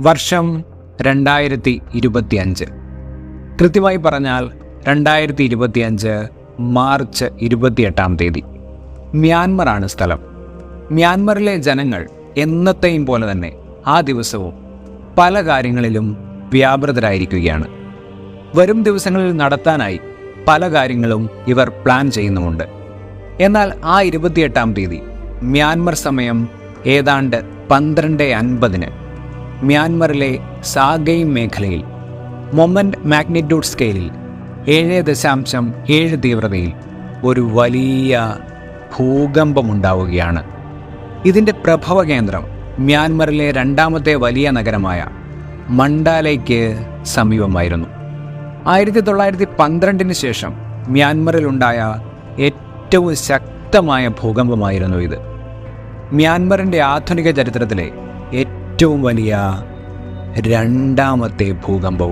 വർഷം രണ്ടായിരത്തി ഇരുപത്തിയഞ്ച് കൃത്യമായി പറഞ്ഞാൽ രണ്ടായിരത്തി ഇരുപത്തിയഞ്ച് മാർച്ച് ഇരുപത്തിയെട്ടാം തീയതി. മ്യാൻമറാണ് സ്ഥലം. മ്യാൻമറിലെ ജനങ്ങൾ എന്നത്തെയും പോലെ തന്നെ ആ ദിവസവും പല കാര്യങ്ങളിലും വ്യാപൃതരായിരിക്കുകയാണ്. വരും ദിവസങ്ങളിൽ നടത്താനായി പല കാര്യങ്ങളും ഇവർ പ്ലാൻ ചെയ്യുന്നുമുണ്ട്. എന്നാൽ ആ ഇരുപത്തിയെട്ടാം തീയതി മ്യാൻമർ സമയം ഏതാണ്ട് പന്ത്രണ്ട് അൻപതിന്. മ്യാൻമറിലെ സാഗൈ മേഖലയിൽ മൊമെന്റ് മാഗ്നിറ്റ്യൂഡ് സ്കെയിലിൽ ഏഴ് ദശാംശം ഏഴ് തീവ്രതയിൽ ഒരു വലിയ ഭൂകമ്പമുണ്ടാവുകയാണ്. ഇതിന്റെ പ്രഭവ കേന്ദ്രം മ്യാൻമറിലെ രണ്ടാമത്തെ വലിയ നഗരമായ മണ്ടാലയ്ക്ക് സമീപമായിരുന്നു. ആയിരത്തി തൊള്ളായിരത്തി പന്ത്രണ്ടിന് ശേഷം മ്യാൻമറിലുണ്ടായ ഏറ്റവും ശക്തമായ ഭൂകമ്പമായിരുന്നു ഇത്. മ്യാൻമറിന്റെ ആധുനിക ചരിത്രത്തിലെ ഏറ്റവും വലിയ രണ്ടാമത്തെ ഭൂകമ്പവും.